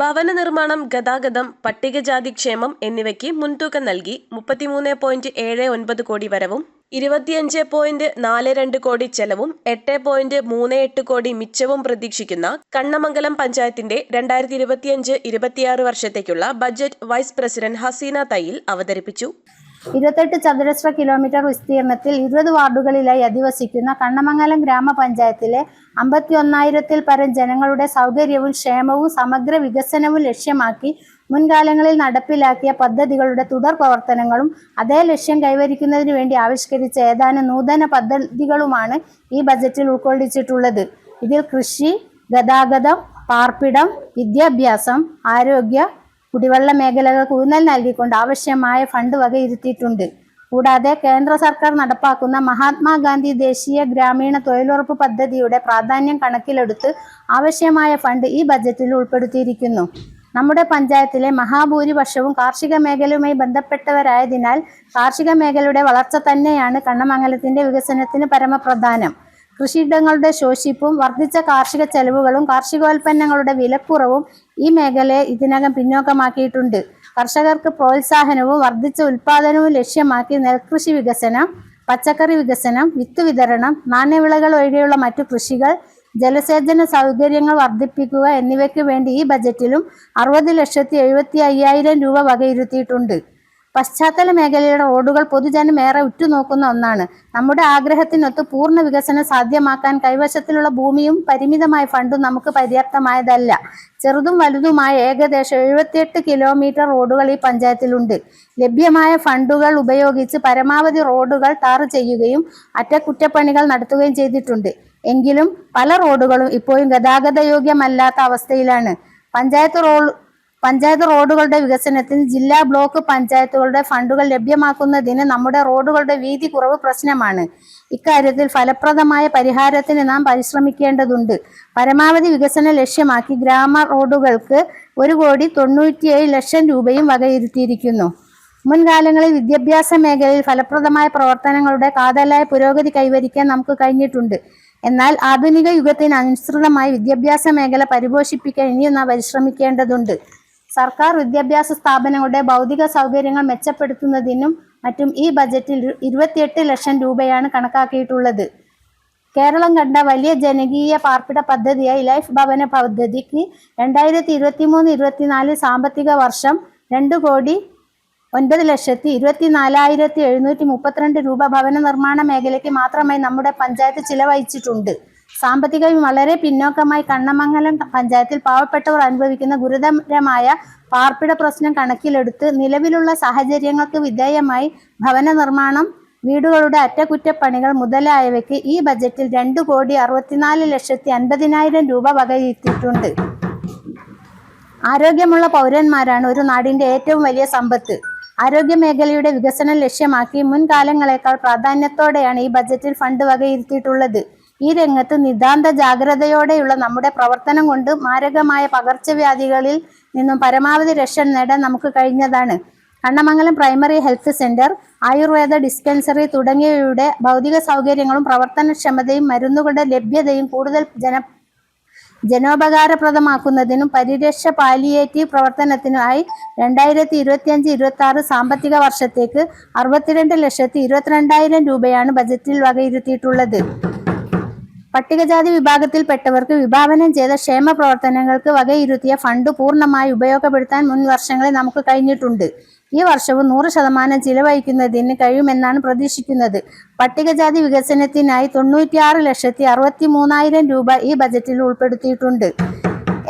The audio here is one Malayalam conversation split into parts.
ഭവന നിർമ്മാണം ഗതാഗതം പട്ടികജാതി ക്ഷേമം എന്നിവയ്ക്ക് മുൻതൂക്കം നൽകി മുപ്പത്തിമൂന്ന് പോയിന്റ് ഏഴ് ഒൻപത് കോടി വരവും ഇരുപത്തിയഞ്ച് പോയിന്റ് നാല് രണ്ട് കോടി ചെലവും എട്ട് പോയിന്റ് മൂന്ന് എട്ട് കോടി മിച്ചവും പ്രതീക്ഷിക്കുന്ന കണ്ണമംഗലം പഞ്ചായത്തിന്റെ രണ്ടായിരത്തി ഇരുപത്തിയഞ്ച് ഇരുപത്തിയാറ് വർഷത്തേക്കുള്ള budget vice president Haseena Thayyil അവതരിപ്പിച്ചു. ഇരുപത്തെട്ട് ചതുരശ്ര കിലോമീറ്റർ വിസ്തീർണത്തിൽ ഇരുപത് വാർഡുകളിലായി അധിവസിക്കുന്ന കണ്ണമംഗലം ഗ്രാമപഞ്ചായത്തിലെ അമ്പത്തി ഒന്നായിരത്തിൽ പരം ജനങ്ങളുടെ സൗകര്യവും ക്ഷേമവും സമഗ്ര വികസനവും ലക്ഷ്യമാക്കി മുൻകാലങ്ങളിൽ നടപ്പിലാക്കിയ പദ്ധതികളുടെ തുടർ പ്രവർത്തനങ്ങളും അതേ ലക്ഷ്യം കൈവരിക്കുന്നതിന് വേണ്ടി ആവിഷ്കരിച്ച ഏതാനും നൂതന പദ്ധതികളുമാണ് ഈ ബജറ്റിൽ ഉൾക്കൊള്ളിച്ചിട്ടുള്ളത്. ഇതിൽ കൃഷി ഗതാഗതം പാർപ്പിടം വിദ്യാഭ്യാസം ആരോഗ്യ കുടിവെള്ള മേഖലകൾക്ക് ഊന്നൽ നൽകിക്കൊണ്ട് ആവശ്യമായ ഫണ്ട് വകയിരുത്തിയിട്ടുണ്ട് കൂടാതെ കേന്ദ്ര സർക്കാർ നടപ്പാക്കുന്ന മഹാത്മാഗാന്ധി ദേശീയ ഗ്രാമീണ തൊഴിലുറപ്പ് പദ്ധതിയുടെ പ്രാധാന്യം കണക്കിലെടുത്ത് ആവശ്യമായ ഫണ്ട് ഈ ബജറ്റിൽ ഉൾപ്പെടുത്തിയിരിക്കുന്നു. നമ്മുടെ പഞ്ചായത്തിലെ മഹാഭൂരിപക്ഷവും കാർഷിക മേഖലയുമായി ബന്ധപ്പെട്ടവരായതിനാൽ കാർഷിക മേഖലയുടെ വളർച്ച തന്നെയാണ് കണ്ണമംഗലത്തിന്റെ വികസനത്തിന് പരമപ്രധാനം. കൃഷിയിടങ്ങളുടെ ശോഷിപ്പും വർദ്ധിച്ച കാർഷിക ചെലവുകളും കാർഷികോൽപ്പന്നങ്ങളുടെ വിലക്കുറവും ഈ മേഖലയെ ഇതിനകം പിന്നോക്കമാക്കിയിട്ടുണ്ട്. കർഷകർക്ക് പ്രോത്സാഹനവും വർദ്ധിച്ച ഉൽപാദനവും ലക്ഷ്യമാക്കി നെൽകൃഷി വികസനം പച്ചക്കറി വികസനം വിത്ത് വിതരണം നാണ്യവിളകൾ ഒഴികെയുള്ള മറ്റു കൃഷികൾ ജലസേചന സൗകര്യങ്ങൾ വർദ്ധിപ്പിക്കുക എന്നിവയ്ക്ക് വേണ്ടി ഈ ബജറ്റിലും അറുപത് ലക്ഷത്തി എഴുപത്തി അയ്യായിരം രൂപ വകയിരുത്തിയിട്ടുണ്ട്. പശ്ചാത്തല മേഖലയുടെ റോഡുകൾ പൊതുജനം ഏറെ ഉറ്റുനോക്കുന്ന ഒന്നാണ്. നമ്മുടെ ആഗ്രഹത്തിനൊത്ത് പൂർണ വികസനം സാധ്യമാക്കാൻ കൈവശത്തിലുള്ള ഭൂമിയും പരിമിതമായ ഫണ്ടും നമുക്ക് പര്യാപ്തമായതല്ല. ചെറുതും വലുതുമായ ഏകദേശം എഴുപത്തിയെട്ട് കിലോമീറ്റർ റോഡുകൾ ഈ പഞ്ചായത്തിലുണ്ട്. ലഭ്യമായ ഫണ്ടുകൾ ഉപയോഗിച്ച് പരമാവധി റോഡുകൾ ടാർ ചെയ്യുകയും അറ്റകുറ്റപ്പണികൾ നടത്തുകയും ചെയ്തിട്ടുണ്ട്. എങ്കിലും പല റോഡുകളും ഇപ്പോഴും ഗതാഗതയോഗ്യമല്ലാത്ത അവസ്ഥയിലാണ്. പഞ്ചായത്ത് റോ പഞ്ചായത്ത് റോഡുകളുടെ വികസനത്തിന് ജില്ലാ ബ്ലോക്ക് പഞ്ചായത്തുകളുടെ ഫണ്ടുകൾ ലഭ്യമാക്കുന്നതിന് നമ്മുടെ റോഡുകളുടെ വീതി കുറവ് പ്രശ്നമാണ്. ഇക്കാര്യത്തിൽ ഫലപ്രദമായ പരിഹാരത്തിന് നാം പരിശ്രമിക്കേണ്ടതുണ്ട്. പരമാവധി വികസനം ലക്ഷ്യമാക്കി ഗ്രാമ റോഡുകൾക്ക് ഒരു കോടി തൊണ്ണൂറ്റിയേഴ് ലക്ഷം രൂപയും വകയിരുത്തിയിരിക്കുന്നു. മുൻകാലങ്ങളിൽ വിദ്യാഭ്യാസ മേഖലയിൽ ഫലപ്രദമായ പ്രവർത്തനങ്ങളുടെ കാതലായ പുരോഗതി കൈവരിക്കാൻ നമുക്ക് കഴിഞ്ഞിട്ടുണ്ട്. എന്നാൽ ആധുനിക യുഗത്തിന് അനുസൃതമായി വിദ്യാഭ്യാസ മേഖല പരിപോഷിപ്പിക്കാൻ ഇനിയും നാം പരിശ്രമിക്കേണ്ടതുണ്ട്. സർക്കാർ വിദ്യാഭ്യാസ സ്ഥാപനങ്ങളുടെ ഭൗതിക സൗകര്യങ്ങൾ മെച്ചപ്പെടുത്തുന്നതിനും മറ്റും ഈ ബജറ്റിൽ ഇരുപത്തിയെട്ട് ലക്ഷം രൂപയാണ് കണക്കാക്കിയിട്ടുള്ളത്. കേരളം കണ്ട വലിയ ജനകീയ പാർപ്പിട പദ്ധതിയായി ലൈഫ് ഭവന പദ്ധതിക്ക് രണ്ടായിരത്തി ഇരുപത്തി മൂന്ന് ഇരുപത്തിനാല് സാമ്പത്തിക വർഷം രണ്ട് കോടി ഒൻപത് ലക്ഷത്തി ഇരുപത്തി നാലായിരത്തി എഴുന്നൂറ്റി മുപ്പത്തിരണ്ട് രൂപ ഭവന നിർമ്മാണ മേഖലയ്ക്ക് മാത്രമായി നമ്മുടെ പഞ്ചായത്ത് ചിലവഴിച്ചിട്ടുണ്ട്. സാമ്പത്തികമായി വളരെ പിന്നോക്കമായി കണ്ണമംഗലം പഞ്ചായത്തിൽ പാവപ്പെട്ടവർ അനുഭവിക്കുന്ന ഗുരുതരമായ പാർപ്പിട പ്രശ്നം കണക്കിലെടുത്ത് നിലവിലുള്ള സാഹചര്യങ്ങൾക്ക് വിധേയമായി ഭവന നിർമ്മാണം വീടുകളുടെ അറ്റകുറ്റപ്പണികൾ മുതലായവയ്ക്ക് ഈ ബജറ്റിൽ രണ്ട് കോടി അറുപത്തിനാല് ലക്ഷത്തി അൻപതിനായിരം രൂപ വകയിരുത്തിയിട്ടുണ്ട്. ആരോഗ്യമുള്ള പൗരന്മാരാണ് ഒരു നാടിന്റെ ഏറ്റവും വലിയ സമ്പത്ത്. ആരോഗ്യ മേഖലയുടെ വികസനം ലക്ഷ്യമാക്കി മുൻകാലങ്ങളെക്കാൾ പ്രാധാന്യത്തോടെയാണ് ഈ ബജറ്റിൽ ഫണ്ട് വകയിരുത്തിയിട്ടുള്ളത്. ഈ രംഗത്ത് നിതാന്ത ജാഗ്രതയോടെയുള്ള നമ്മുടെ പ്രവർത്തനം കൊണ്ട് മാരകമായ പകർച്ചവ്യാധികളിൽ നിന്നും പരമാവധി രക്ഷ നേടാൻ നമുക്ക് കഴിഞ്ഞതാണ്. Kannamangalam primary health centre Ayurveda dispensary തുടങ്ങിയവയുടെ ഭൗതിക സൗകര്യങ്ങളും പ്രവർത്തനക്ഷമതയും മരുന്നുകളുടെ ലഭ്യതയും കൂടുതൽ ജന ജനോപകാരപ്രദമാക്കുന്നതിനും പരിരക്ഷ പാലിയേറ്റീവ് പ്രവർത്തനത്തിനുമായി രണ്ടായിരത്തി ഇരുപത്തിയഞ്ച് ഇരുപത്തി ആറ് സാമ്പത്തിക വർഷത്തേക്ക് അറുപത്തിരണ്ട് ലക്ഷത്തി ഇരുപത്തിരണ്ടായിരം രൂപയാണ് ബജറ്റിൽ വകയിരുത്തിയിട്ടുള്ളത്. പട്ടികജാതി വിഭാഗത്തിൽപ്പെട്ടവർക്ക് വിഭാവനം ചെയ്ത ക്ഷേമ പ്രവർത്തനങ്ങൾക്ക് വകയിരുത്തിയ ഫണ്ട് പൂർണമായി ഉപയോഗപ്പെടുത്താൻ മുൻ വർഷങ്ങളിൽ നമുക്ക് കഴിഞ്ഞിട്ടുണ്ട്. ഈ വർഷവും നൂറ് ശതമാനം ചിലവഴിക്കുന്നതിന് കഴിയുമെന്നാണ് പ്രതീക്ഷിക്കുന്നത്. പട്ടികജാതി വികസനത്തിനായി തൊണ്ണൂറ്റിയാറ് ലക്ഷത്തി അറുപത്തി മൂന്നായിരം രൂപ ഈ ബജറ്റിൽ ഉൾപ്പെടുത്തിയിട്ടുണ്ട്.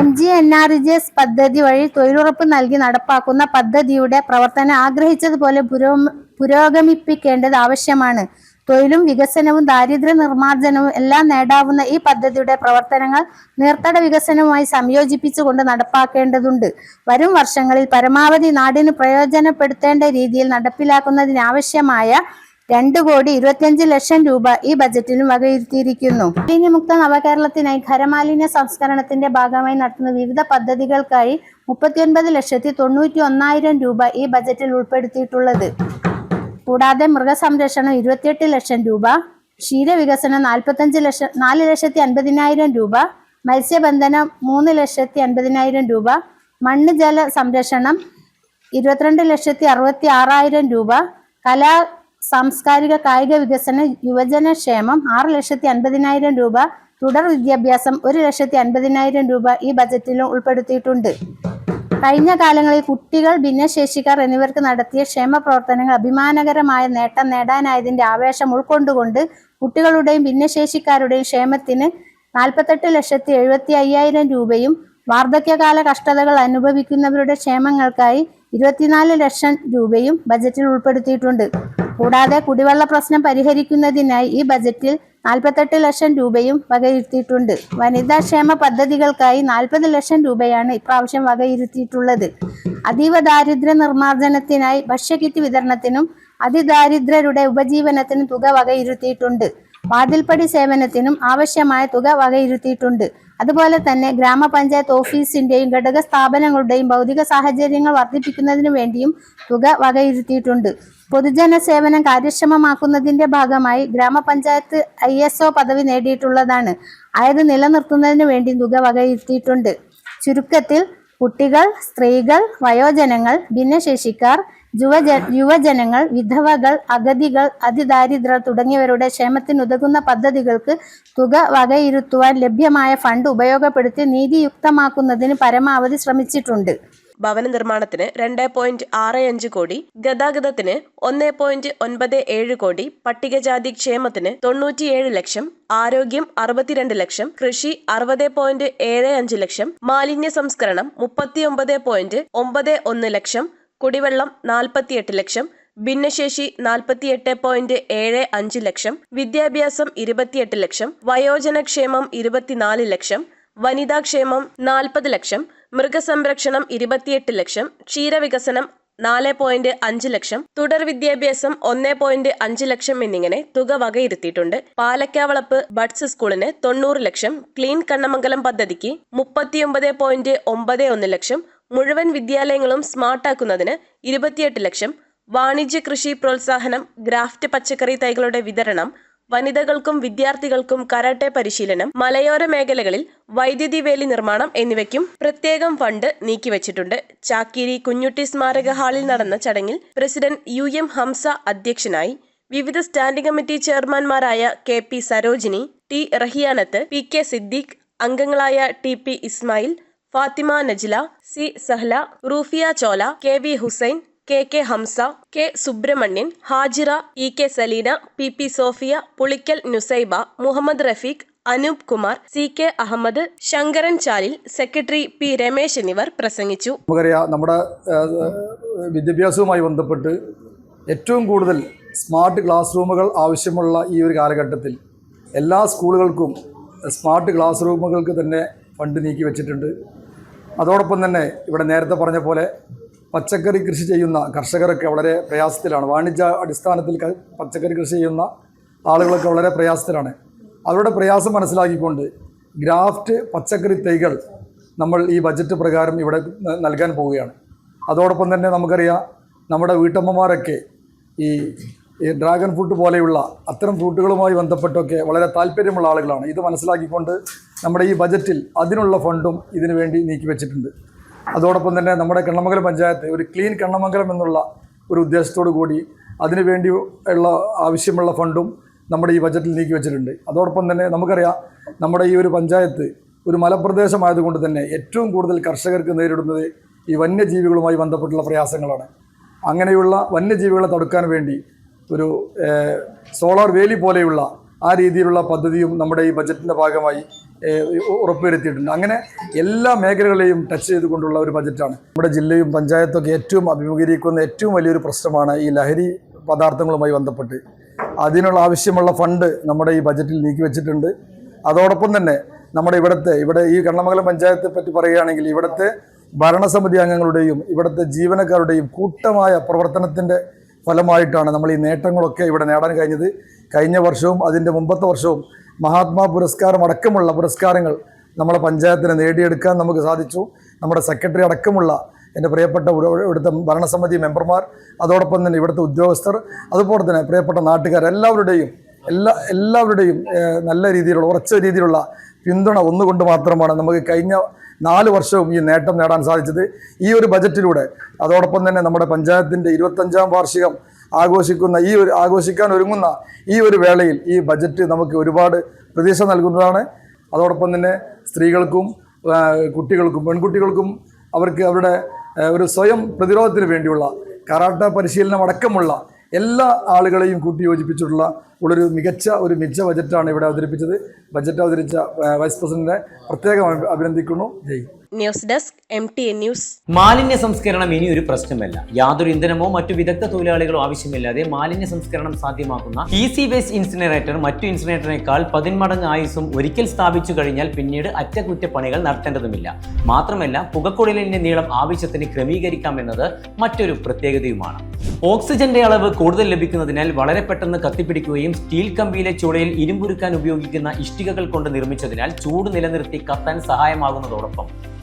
M G N R G S പദ്ധതി വഴി തൊഴിലുറപ്പ് നൽകി നടപ്പാക്കുന്ന പദ്ധതിയുടെ പ്രവർത്തനം ആഗ്രഹിച്ചതുപോലെ പുരോ പുരോഗമിപ്പിക്കേണ്ടത് ആവശ്യമാണ്. തൊഴിലും വികസനവും ദാരിദ്ര്യ നിർമ്മാർജനവും എല്ലാം നേടാവുന്ന ഈ പദ്ധതിയുടെ പ്രവർത്തനങ്ങൾ നീർത്തട വികസനവുമായി സംയോജിപ്പിച്ചുകൊണ്ട് നടപ്പാക്കേണ്ടതുണ്ട്. വരും വർഷങ്ങളിൽ പരമാവധി നാടിന് പ്രയോജനപ്പെടുത്തേണ്ട രീതിയിൽ നടപ്പിലാക്കുന്നതിനാവശ്യമായ രണ്ട് കോടി ഇരുപത്തിയഞ്ച് ലക്ഷം രൂപ ഈ ബജറ്റിലും വകയിരുത്തിയിരിക്കുന്നു. മാലിന്യമുക്ത നവകേരളത്തിനായി ഖരമാലിന്യ സംസ്കരണത്തിന്റെ ഭാഗമായി നടത്തുന്ന വിവിധ പദ്ധതികൾക്കായി മുപ്പത്തിയൊൻപത് ലക്ഷത്തി തൊണ്ണൂറ്റി ഒന്നായിരം രൂപ ഈ ബജറ്റിൽ ഉൾപ്പെടുത്തിയിട്ടുള്ളത്. കൂടാതെ മൃഗസംരക്ഷണം ഇരുപത്തിയെട്ട് ലക്ഷം രൂപ ക്ഷീരവികസനം നാൽപ്പത്തഞ്ച് ലക്ഷം നാല് ലക്ഷത്തി അൻപതിനായിരം രൂപ മത്സ്യബന്ധനം മൂന്ന് ലക്ഷത്തി അൻപതിനായിരം രൂപ മണ്ണ് ജല സംരക്ഷണം ഇരുപത്തിരണ്ട് ലക്ഷത്തി അറുപത്തി ആറായിരം രൂപ കലാ സാംസ്കാരിക കായിക വികസനം യുവജന ക്ഷേമം ആറ് ലക്ഷത്തി അൻപതിനായിരം രൂപ തുടർ വിദ്യാഭ്യാസം ഒരു ലക്ഷത്തി അൻപതിനായിരം രൂപ ഈ ബജറ്റിലും ഉൾപ്പെടുത്തിയിട്ടുണ്ട്. കഴിഞ്ഞ കാലങ്ങളിൽ കുട്ടികൾ ഭിന്നശേഷിക്കാർ എന്നിവർക്ക് നടത്തിയ ക്ഷേമ പ്രവർത്തനങ്ങൾ അഭിമാനകരമായ നേട്ടം നേടാനായതിന്റെ ആവേശം ഉൾക്കൊണ്ടുകൊണ്ട് കുട്ടികളുടെയും ഭിന്നശേഷിക്കാരുടെയും ക്ഷേമത്തിന് നാൽപ്പത്തെട്ട് ലക്ഷത്തി എഴുപത്തി അയ്യായിരം രൂപയും വാർദ്ധക്യകാല കഷ്ടതകൾ അനുഭവിക്കുന്നവരുടെ ക്ഷേമങ്ങൾക്കായി ഇരുപത്തിനാല് ലക്ഷം രൂപയും ബജറ്റിൽ ഉൾപ്പെടുത്തിയിട്ടുണ്ട്. കൂടാതെ കുടിവെള്ള പ്രശ്നം പരിഹരിക്കുന്നതിനായി ഈ ബജറ്റിൽ നാൽപ്പത്തെട്ട് ലക്ഷം രൂപയും വകയിരുത്തിയിട്ടുണ്ട്. വനിതാ ക്ഷേമ പദ്ധതികൾക്കായി നാൽപ്പത് ലക്ഷം രൂപയാണ് ഇപ്രാവശ്യം വകയിരുത്തിയിട്ടുള്ളത്. അതീവ ദാരിദ്ര്യ നിർമ്മാർജനത്തിനായി ഭക്ഷ്യകിറ്റ് വിതരണത്തിനും അതിദാരിദ്ര്യരുടെ ഉപജീവനത്തിനും തുക വകയിരുത്തിയിട്ടുണ്ട്. വാതിൽപ്പടി സേവനത്തിനും ആവശ്യമായ തുക വകയിരുത്തിയിട്ടുണ്ട്. അതുപോലെ തന്നെ ഗ്രാമപഞ്ചായത്ത് ഓഫീസിന്റെയും ഘടക സ്ഥാപനങ്ങളുടെയും ഭൗതിക സാഹചര്യങ്ങൾ വർദ്ധിപ്പിക്കുന്നതിനു വേണ്ടിയും തുക വകയിരുത്തിയിട്ടുണ്ട്. പൊതുജന സേവനം കാര്യക്ഷമമാക്കുന്നതിന്റെ ഭാഗമായി ഗ്രാമപഞ്ചായത്ത് ഐ എസ് ഒ പദവി നേടിയിട്ടുള്ളതാണ്. ആയത് നിലനിർത്തുന്നതിന് വേണ്ടി തുക വകയിരുത്തിയിട്ടുണ്ട്. ചുരുക്കത്തിൽ കുട്ടികൾ സ്ത്രീകൾ വയോജനങ്ങൾ ഭിന്നശേഷിക്കാർ യുവജ യുവജനങ്ങൾ വിധവകൾ അഗതികൾ അതിദാരിദ്രർ തുടങ്ങിയവരുടെ ക്ഷേമത്തിനുതകുന്ന പദ്ധതികൾക്ക് തുക വകയിരുത്തുവാൻ ലഭ്യമായ ഫണ്ട് ഉപയോഗപ്പെടുത്തി നീതിയുക്തമാക്കുന്നതിന് പരമാവധി ശ്രമിച്ചിട്ടുണ്ട്. ഭവന നിർമ്മാണത്തിന് രണ്ട് പോയിന്റ് ആറ് അഞ്ച് കോടി ഗതാഗതത്തിന് ഒന്ന് പോയിന്റ് ഒൻപത് ഏഴ് കോടി പട്ടികജാതി ക്ഷേമത്തിന് തൊണ്ണൂറ്റിയേഴ് ലക്ഷം ആരോഗ്യം അറുപത്തിരണ്ട് ലക്ഷം കൃഷി അറുപത് പോയിന്റ് ഏഴ് അഞ്ച് ലക്ഷം മാലിന്യ സംസ്കരണം മുപ്പത്തിയൊമ്പത് പോയിന്റ് ഒമ്പത് ഒന്ന് ലക്ഷം കുടിവെള്ളം നാൽപ്പത്തിയെട്ട് ലക്ഷം ഭിന്നശേഷി നാൽപ്പത്തിയെട്ട് പോയിന്റ് ഏഴ് അഞ്ച് ലക്ഷം വിദ്യാഭ്യാസം ഇരുപത്തിയെട്ട് ലക്ഷം വയോജനക്ഷേമം ഇരുപത്തിനാല് ലക്ഷം വനിതാക്ഷേമം നാൽപ്പത് ലക്ഷം മൃഗസംരക്ഷണം ഇരുപത്തിയെട്ട് ലക്ഷം ക്ഷീരവികസനം നാല് പോയിന്റ് അഞ്ച് ലക്ഷം തുടർ വിദ്യാഭ്യാസം ഒന്ന് പോയിന്റ് അഞ്ച് ലക്ഷം എന്നിങ്ങനെ തുക വകയിരുത്തിയിട്ടുണ്ട്. പാലക്കാവളപ്പ് ബഡ്സ് സ്കൂളിന് തൊണ്ണൂറ് ലക്ഷം ക്ലീൻ കണ്ണമംഗലം പദ്ധതിക്ക് മുപ്പത്തിയൊമ്പത് പോയിന്റ് ഒമ്പത് ഒന്ന് ലക്ഷം മുഴുവൻ വിദ്യാലയങ്ങളും സ്മാർട്ടാക്കുന്നതിന് ഇരുപത്തിയെട്ട് ലക്ഷം വാണിജ്യ കൃഷി പ്രോത്സാഹനം ഗ്രാഫ്റ്റ് പച്ചക്കറി തൈകളുടെ വിതരണം വനിതകൾക്കും വിദ്യാർത്ഥികൾക്കും കരാട്ടെ പരിശീലനം മലയോര മേഖലകളിൽ വൈദ്യുതി വേലി നിർമ്മാണം എന്നിവയ്ക്കും പ്രത്യേകം ഫണ്ട് നീക്കിവച്ചിട്ടുണ്ട്. ചാക്കിരി കുഞ്ഞുട്ടി സ്മാരക ഹാളിൽ നടന്ന ചടങ്ങിൽ പ്രസിഡന്റ് യു എം ഹംസ അധ്യക്ഷനായി വിവിധ standing committee ചെയർമാൻമാരായ K P Sarojini T Rahiyanath P K Siddique അംഗങ്ങളായ T P Ismail Fathima Najla C Sahla Roofiya Chola K V Hussain K K Hamsa K Subrahmanyan Hajira E K Saleena P P Sophia Pulikkal Nusaiba Muhammad Rafeeq Anoop Kumar C K Ahammed Sankaran Chalil secretary P Ramesh എന്നിവർ പ്രസംഗിച്ചു. നമുക്കറിയാം നമ്മുടെ വിദ്യാഭ്യാസവുമായി ബന്ധപ്പെട്ട് ഏറ്റവും കൂടുതൽ സ്മാർട്ട് ക്ലാസ് റൂമുകൾ ആവശ്യമുള്ള ഈ ഒരു കാലഘട്ടത്തിൽ എല്ലാ സ്കൂളുകൾക്കും സ്മാർട്ട് ക്ലാസ് റൂമുകൾക്ക് തന്നെ ഫണ്ട് നീക്കി വെച്ചിട്ടുണ്ട്. അതോടൊപ്പം തന്നെ ഇവിടെ നേരത്തെ പറഞ്ഞ പോലെ പച്ചക്കറി കൃഷി ചെയ്യുന്ന കർഷകരൊക്കെ വളരെ പ്രയാസത്തിലാണ്. വാണിജ്യ അടിസ്ഥാനത്തിൽ പച്ചക്കറി കൃഷി ചെയ്യുന്ന ആളുകളൊക്കെ വളരെ പ്രയാസത്തിലാണ്. അവരുടെ പ്രയാസം മനസ്സിലാക്കിക്കൊണ്ട് ഗ്രാഫ്റ്റ് പച്ചക്കറി തൈകൾ നമ്മൾ ഈ ബജറ്റ് പ്രകാരം ഇവിടെ നൽകാൻ പോവുകയാണ്. അതോടൊപ്പം തന്നെ നമുക്കറിയാം നമ്മുടെ വീട്ടമ്മമാരൊക്കെ ഈ ഈ ഡ്രാഗൺ ഫ്രൂട്ട് പോലെയുള്ള അത്തരം ഫ്രൂട്ടുകളുമായി ബന്ധപ്പെട്ടൊക്കെ വളരെ താല്പര്യമുള്ള ആളുകളാണ്. ഇത് മനസ്സിലാക്കിക്കൊണ്ട് നമ്മുടെ ഈ ബജറ്റിൽ അതിനുള്ള ഫണ്ടും ഇതിനു വേണ്ടി നീക്കിവെച്ചിട്ടുണ്ട് അതോടൊപ്പം തന്നെ നമ്മുടെ കണ്ണമംഗലം പഞ്ചായത്ത് ഒരു ക്ലീൻ കണ്ണമംഗലം എന്നുള്ള ഒരു ഉദ്ദേശത്തോടു കൂടി അതിനു വേണ്ടി ഉള്ള ആവശ്യമുള്ള ഫണ്ടും നമ്മുടെ ഈ ബജറ്റിൽ നീക്കി വെച്ചിട്ടുണ്ട്. അതോടൊപ്പം തന്നെ നമുക്കറിയാം നമ്മുടെ ഈ ഒരു പഞ്ചായത്ത് ഒരു മലപ്രദേശമായതുകൊണ്ട് തന്നെ ഏറ്റവും കൂടുതൽ കർഷകർക്ക് നേരിടുന്നത് ഈ വന്യജീവികളുമായി ബന്ധപ്പെട്ടുള്ള പ്രയാസങ്ങളാണ്. അങ്ങനെയുള്ള വന്യജീവികളെ തടുക്കാൻ വേണ്ടി ഒരു സോളാർ വേലി പോലെയുള്ള ആ രീതിയിലുള്ള പദ്ധതിയും നമ്മുടെ ഈ ബജറ്റിന്റെ ഭാഗമായി ഉറപ്പുവരുത്തിയിട്ടുണ്ട്. അങ്ങനെ എല്ലാ മേഖലകളെയും ടച്ച് ചെയ്തുകൊണ്ടുള്ള ഒരു ബജറ്റാണ്. നമ്മുടെ ജില്ലയും പഞ്ചായത്തൊക്കെ ഏറ്റവും അഭിമുഖീകരിക്കുന്ന ഏറ്റവും വലിയൊരു പ്രശ്നമാണ് ഈ ലഹരി പദാർത്ഥങ്ങളുമായി ബന്ധപ്പെട്ട്. അതിനുള്ള ആവശ്യമുള്ള ഫണ്ട് നമ്മുടെ ഈ ബജറ്റിൽ നീക്കി വെച്ചിട്ടുണ്ട്. അതോടൊപ്പം തന്നെ നമ്മുടെ ഇവിടുത്തെ ഇവിടെ ഈ കണ്ണമംഗലം പഞ്ചായത്തെ പറ്റി പറയുകയാണെങ്കിൽ ഇവിടുത്തെ ഭരണസമിതി അംഗങ്ങളുടെയും ഇവിടുത്തെ ജീവനക്കാരുടെയും കൂട്ടമായ പ്രവർത്തനത്തിന്റെ ഫലമായിട്ടാണ് നമ്മൾ ഈ നേട്ടങ്ങളൊക്കെ ഇവിടെ നേടാൻ കഴിഞ്ഞത്. കഴിഞ്ഞ വർഷവും അതിന്റെ മുമ്പത്തെ വർഷവും മഹാത്മാ പുരസ്കാരം അടക്കമുള്ള പുരസ്കാരങ്ങൾ നമ്മളെ പഞ്ചായത്തിന് നേടിയെടുക്കാൻ നമുക്ക് സാധിച്ചു. നമ്മുടെ സെക്രട്ടറി അടക്കമുള്ള എന്റെ പ്രിയപ്പെട്ട ഇവിടെ- ഇവിടുത്തെ ഭരണസമിതി മെമ്പർമാർ അതോടൊപ്പം തന്നെ ഇവിടുത്തെ ഉദ്യോഗസ്ഥർ അതുപോലെ തന്നെ പ്രിയപ്പെട്ട നാട്ടുകാർ എല്ലാവരുടെയും എല്ലാ എല്ലാവരുടെയും നല്ല രീതിയിലുള്ള ഉറച്ച രീതിയിലുള്ള പിന്തുണ ഒന്നുകൊണ്ട് മാത്രമാണ് നമുക്ക് കഴിഞ്ഞ നാല് വർഷവും ഈ നേട്ടം നേടാൻ സാധിച്ചത്. ഈ ഒരു ബജറ്റിലൂടെ അതോടൊപ്പം തന്നെ നമ്മുടെ പഞ്ചായത്തിന്റെ ഇരുപത്തഞ്ചാം വാർഷികം ആഘോഷിക്കുന്ന ഈ ഒരു ആഘോഷിക്കാൻ ഒരുങ്ങുന്ന ഈ ഒരു വേളയിൽ ഈ ബജറ്റ് നമുക്ക് ഒരുപാട് പ്രതീക്ഷ നൽകുന്നതാണ്. അതോടൊപ്പം തന്നെ സ്ത്രീകൾക്കും കുട്ടികൾക്കും പെൺകുട്ടികൾക്കും അവർക്ക് അവരുടെ ഒരു സ്വയം പ്രതിരോധത്തിന് വേണ്ടിയുള്ള കരാട്ട പരിശീലനം അടക്കമുള്ള എല്ലാ ആളുകളെയും കൂട്ടി യോജിപ്പിച്ചിട്ടുള്ള ഉള്ളൊരു മികച്ച ഒരു മികച്ച ബജറ്റാണ് ഇവിടെ അവതരിപ്പിച്ചത്. ബജറ്റ് അവതരിച്ച വൈസ് പ്രസിഡന്റിനെ പ്രത്യേകം അഭിനന്ദിക്കുന്നു. Jai news desk M T N news. മാലിന്യ സംസ്കരണം ഇനി ഒരു പ്രശ്നമല്ല. യാതൊരു ഇന്ധനമോ മറ്റു വിദഗ്ധ തൊഴിലാളികളോ ആവശ്യമില്ലാതെ മാലിന്യ സംസ്കരണം സാധ്യമാക്കുന്ന ഇ സി വേസ്റ്റ് ഇൻസിനറേറ്റർ മറ്റു ഇൻസിനറേറ്ററിനേക്കാൾ പതിന്മടങ്ങ് ആയുസും ഒരിക്കൽ സ്ഥാപിച്ചു കഴിഞ്ഞാൽ പിന്നീട് അറ്റകുറ്റപ്പണികൾ നടത്തേണ്ടതുമില്ല. മാത്രമല്ല പുകക്കുഴലിന്റെ നീളം ആവശ്യത്തിന് ക്രമീകരിക്കാമെന്നത് മറ്റൊരു പ്രത്യേകതയുമാണ്. ഓക്സിജന്റെ അളവ് കൂടുതൽ ലഭിക്കുന്നതിനാൽ വളരെ പെട്ടെന്ന് കത്തിപ്പിടിക്കുകയും സ്റ്റീൽ കമ്പിയിലെ ചുളയിൽ ഇരുമ്പുരുക്കാൻ ഉപയോഗിക്കുന്ന ഇഷ്ടികകൾ കൊണ്ട് നിർമ്മിച്ചതിനാൽ ചൂട് നിലനിർത്തി കത്താൻ സഹായമാകുന്നതോടൊപ്പം.